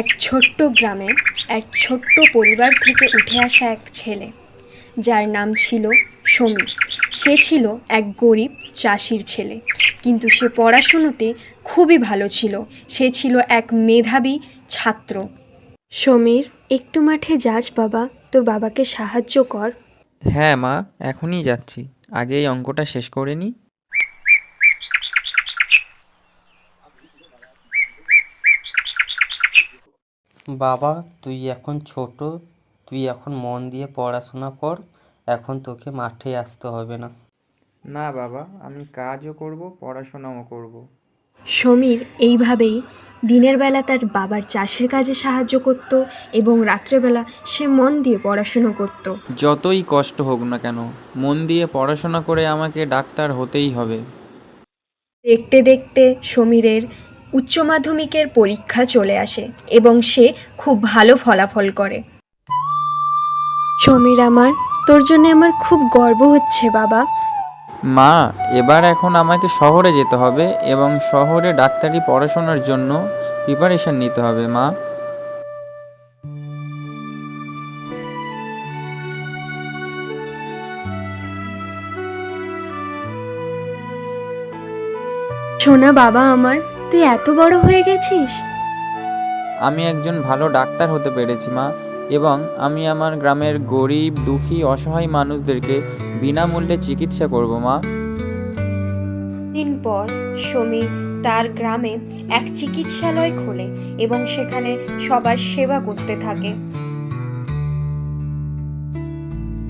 এক ছোট্ট গ্রামে এক ছোট্ট পরিবার থেকে উঠে আসা এক ছেলে। যার নাম ছিল সমীর সে ছিল এক গরিব চাষির ছেলে। কিন্তু সে পড়াশুনোতে খুবই ভালো ছিল। সে ছিল এক মেধাবী ছাত্র। সমীর, একটু মাঠে যাস বাবা, তোর বাবাকে সাহায্য কর। হ্যাঁ মা, এখনই যাচ্ছি। আগে এই অঙ্কটা শেষ করে নিই বাবা তুই এখন ছোট তুই এখন মন দিয়ে পড়াশোনা কর এখন তোকে মাঠে আসতে হবে না। না বাবা আমি কাজও করব পড়াশোনাও করব। সমীর এইভাবেই দিনের বেলা তার বাবার চাষের কাজে সাহায্য করত এবং রাত্রেবেলা সে মন দিয়ে পড়াশুনো করত। যতই কষ্ট হোক না কেন মন দিয়ে পড়াশোনা করে আমাকে ডাক্তার হতেই হবে। দেখতে দেখতে সমীরের উচ্চ মাধ্যমিকের পরীক্ষা চলে আসে এবং সে খুব ভালো ফলাফল করে। সমীর আমার তোর জন্য আমার খুব গর্ব হচ্ছে বাবা। মা এবার এখন আমাকে শহরে যেতে হবে এবং শহরে ডাক্তারি পড়াশোনার জন্য প্রিপারেশন নিতে হবে মা। শোনা বাবা আমার তুই এত বড় হয়ে গেছিস? আমি একজন ভালো ডাক্তার হতে পেরেছি মা এবং আমি আমার গ্রামের গরিব দুঃখী অসহায় মানুষদেরকে বিনামূল্যে চিকিৎসা করব মা। দিন পর সমীর তার গ্রামে এক চিকিৎসালয় খোলে এবং সেখানে সবার সেবা করতে থাকে।